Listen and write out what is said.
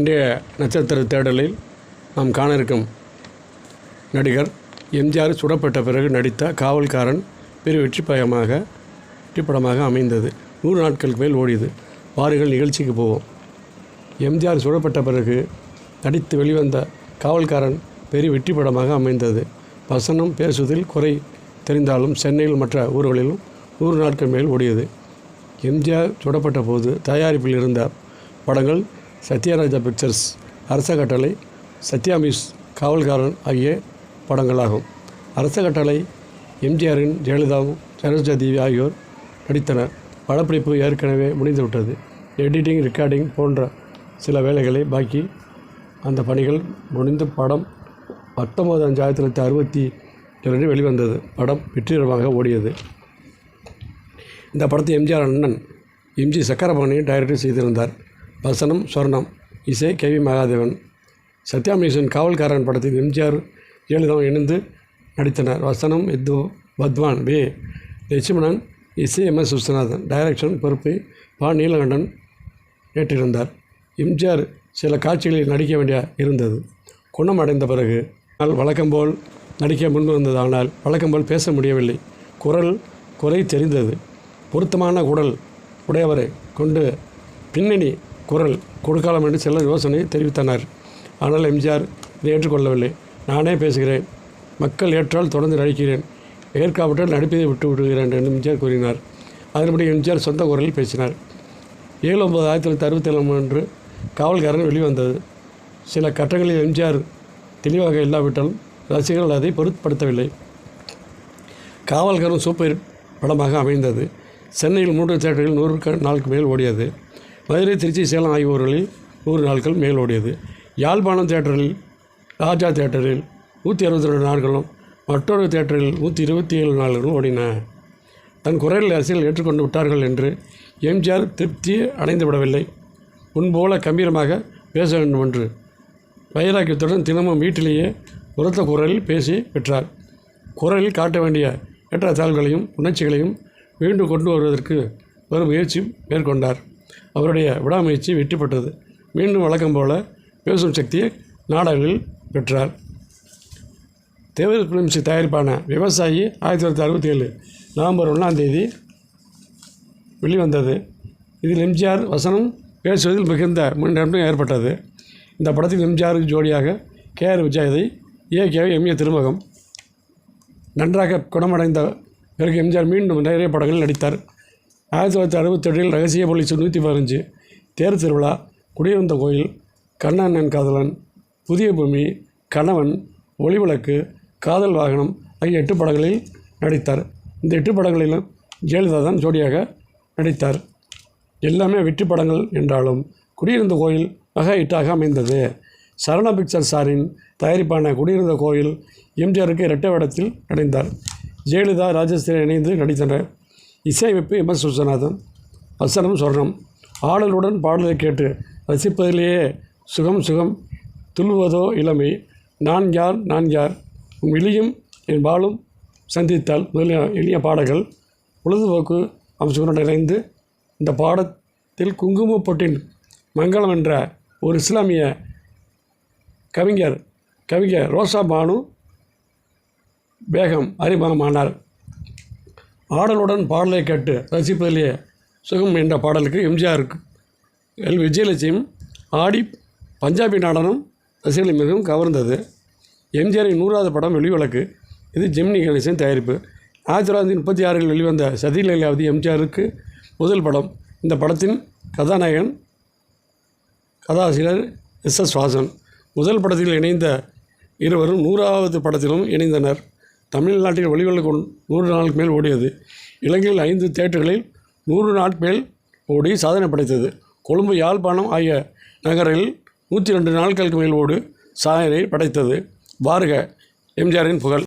இன்றைய நட்சத்திர தேடலில் நாம் காண இருக்கும் நடிகர் எம்ஜிஆர் சுடப்பட்ட பிறகு நடித்த காவல்காரன் பெரிய வெற்றி பயமாக வெற்றிப்படமாக அமைந்தது. நூறு நாட்களுக்கு மேல் ஓடியது. வாருங்கள் நிகழ்ச்சிக்கு போவோம். எம்ஜிஆர் சுடப்பட்ட பிறகு நடித்து வெளிவந்த காவல்காரன் பெரிய வெற்றி படமாக அமைந்தது. வசனம் பேசுவதில் குறை தெரிந்தாலும் சென்னையில் மற்ற ஊர்களிலும் நூறு நாட்கள் மேல் ஓடியது. எம்ஜிஆர் சுடப்பட்ட போது தயாரிப்பில் இருந்த படங்கள் சத்யராஜா பிக்சர்ஸ் அரச கட்டளை சத்யாமிஸ் காவல்காரன் ஆகிய படங்களாகும். அரச கட்டளை எம்ஜிஆரின் ஜெயலலிதாவும் சரோஜா தேவி ஆகியோர் நடித்தனர் படப்பிடிப்பு ஏற்கனவே முடிந்துவிட்டது. எடிட்டிங் ரெக்கார்டிங் போன்ற சில வேலைகளை பாக்கி. அந்த பணிகள் முடிந்து படம் பத்தொம்பது அஞ்சு ஆயிரத்தி தொள்ளாயிரத்தி அறுபத்தி இரண்டு வெளிவந்தது. படம் வெற்றிகரமாக ஓடியது. இந்த படத்தை எம்ஜிஆர் அண்ணன் எம்ஜி சக்கரபாணியை டைரக்டர் செய்திருந்தார். வசனம் சொர்ணம். இசை கே வி மகாதேவன். சத்யாமிஷன் காவல்காரன் படத்தில் எம்ஜிஆர் ஜெயலலிதாவும் இணைந்து நடித்தனர். வசனம் எத்து பத்வான் வே. லட்சுமணன் இசை எம் எஸ் விஸ்வநாதன். டைரக்ஷன் பொறுப்பை பா. நீலகண்டன் ஏற்றிருந்தார். எம்ஜிஆர் சில காட்சிகளில் நடிக்க வேண்டிய இருந்தது. குணம் அடைந்த பிறகு ஆனால் வழக்கம்போல் நடிக்க முன் வந்தது. ஆனால் வழக்கம்போல் பேச முடியவில்லை. குரல் குறை தெரிந்தது. பொருத்தமான குடல் உடையவரை கொண்டு பின்னணி குரல் கொடுக்கலாம் என்று சிலர் யோசனை தெரிவித்தனர். ஆனால் எம்ஜிஆர் இதை ஏற்றுக்கொள்ளவில்லை. நானே பேசுகிறேன். மக்கள் ஏற்றால் தொடர்ந்து நடிக்கிறேன். ஏற்காவிட்டால் நடிப்பதை விட்டு விடுகிறேன் என்று எம்ஜிஆர் கூறினார். அதன்படி எம்ஜிஆர் சொந்த குரலில் பேசினார். ஏழு ஒன்பது ஆயிரத்தி தொள்ளாயிரத்தி அறுபத்தி ஏழாம் அன்று காவல்காரன் வெளிவந்தது. சில கட்டங்களில் எம்ஜிஆர் தெளிவாக இல்லாவிட்டாலும் ரசிகர்கள் அதை பொருட்படுத்தவில்லை. காவல்காரன் சூப்பர் படமாக அமைந்தது. சென்னையில் மூன்று தேட்டர்கள் நூறு நாளுக்கு மேல் ஓடியது. மதுரை திருச்சி சேலம் ஆகிய ஊர்களில் நூறு நாட்கள் மேலோடியது யாழ்ப்பாணம் தேட்டரில் ராஜா தேட்டரில் நூற்றி அறுபத்தி ரெண்டு நாட்களும் மற்றொரு தேட்டரில் நூற்றி இருபத்தி ஏழு நாட்களும் ஓடின. தன் குரல் அரசியல் ஏற்றுக்கொண்டு விட்டார்கள் என்று எம்ஜிஆர் திருப்தி அடைந்து விடவில்லை முன்போல கம்பீரமாக பேச வேண்டும் என்று வைராக்கியத்துடன் தினமும் வீட்டிலேயே உரத்த குரலில் பேசி பெற்றார் குரலில் காட்ட வேண்டிய ஏற்றத்தாழ்வுகளையும் உணர்ச்சிகளையும் மீண்டும் கொண்டு வருவதற்கு ஒரு முயற்சி மேற்கொண்டார். அவருடைய விடாமுயற்சி வெற்றி பெற்றது. மீண்டும் வழக்கம் போல பேசும் சக்தியை நாடகங்களில் பெற்றார். தேவர் பிலிம்ஸ் தயாரிப்பான விவசாயி ஆயிரத்தி தொள்ளாயிரத்தி அறுபத்தி ஏழு நவம்பர் ஒன்றாம் தேதி வெளிவந்தது. இதில் எம்ஜிஆர் வசனம் பேசுவதில் மிகுந்த முன்னேற்றம் ஏற்பட்டது. இந்த படத்தில் எம்ஜிஆருக்கு ஜோடியாக கே. ஆர். விஜயதை ஏ. எம்ஏ திருமகம். நன்றாக குணமடைந்த பிறகு எம்ஜிஆர் மீண்டும் நிறைய படங்களில் நடித்தார். ஆயிரத்தி தொள்ளாயிரத்தி அறுபத்தெட்டில் ரகசிய போலீஸ் நூற்றி பதினஞ்சு தேர் திருவிழா குடியிருந்த கோயில் கண்ணண்ணன் காதலன் புதிய பூமி கணவன் ஒளிவிளக்கு காதல் வாகனம் ஆகிய எட்டு படங்களில் நடித்தார். இந்த எட்டு படங்களிலும் ஜெயலலிதா தான் ஜோடியாக நடித்தார். எல்லாமே வெற்றி படங்கள் என்றாலும் குடியிருந்த கோயில் மக ஹிட்டாக அமைந்தது. சரண பிக்சர் சாரின் தயாரிப்பான குடியிருந்த கோயில் எம்ஜிஆருக்கு இரட்டை வேடத்தில் நடிந்தார். ஜெயலலிதா ராஜஸ்திரி இணைந்து நடித்தனர். இசையமைப்பு எம் எஸ் விஸ்வநாதன் வசனம் சொர்ணம். ஆடலுடன் பாடலை கேட்டு ரசிப்பதிலேயே சுகம் சுகம். துள்ளுவதோ இளமை. நான் யார் நான் யார்? உன் விழியும் என் பாலும் சந்தித்தால் முதலிய எளிய பாடல்கள். பொழுதுபோக்கு அம்சங்களுடன் இணைந்து இந்த பாடத்தில் குங்குமப்பொட்டின் மங்களம் என்ற ஒரு இஸ்லாமிய கவிஞர் கவிஞர் ரோசா பானு பேகம் அறிமுகமானார். ஆடலுடன் பாடலை கேட்டு ரசிப்பதிலேயே சுகம் என்ற பாடலுக்கு எம்ஜிஆருக்கு எல். விஜயலட்சுமி ஆடி பஞ்சாபி நடனம் ரசிகர்களை மிகவும் கவர்ந்தது. எம்ஜிஆரின் நூறாவது படம் வெளிவிளக்கு இது ஜெமினி கணேசன் தயாரிப்பு. ஆயிரத்தி தொள்ளாயிரத்தி முப்பத்தி ஆறில் வெளிவந்த சதிலீலாவதி எம்ஜிஆருக்கு முதல் படம். இந்த படத்தின் கதாநாயகன் கதாசிரியர் எஸ். எஸ். வாசன். முதல் படத்தில் இணைந்த இருவரும் நூறாவது படத்திலும் இணைந்தனர். தமிழ்நாட்டில் வெளிவள்ள நூறு நாளுக்கு மேல் ஓடியது. இலங்கையில் ஐந்து தேட்டர்களில் நூறு நாள் மேல் ஓடி சாதனை படைத்தது. கொழும்பு யாழ்ப்பாணம் ஆகிய நகரில் நூற்றி ரெண்டு நாட்களுக்கு மேல் ஓடு சாதனை படைத்தது. பாருக எம்ஜிஆரின் புகழ்.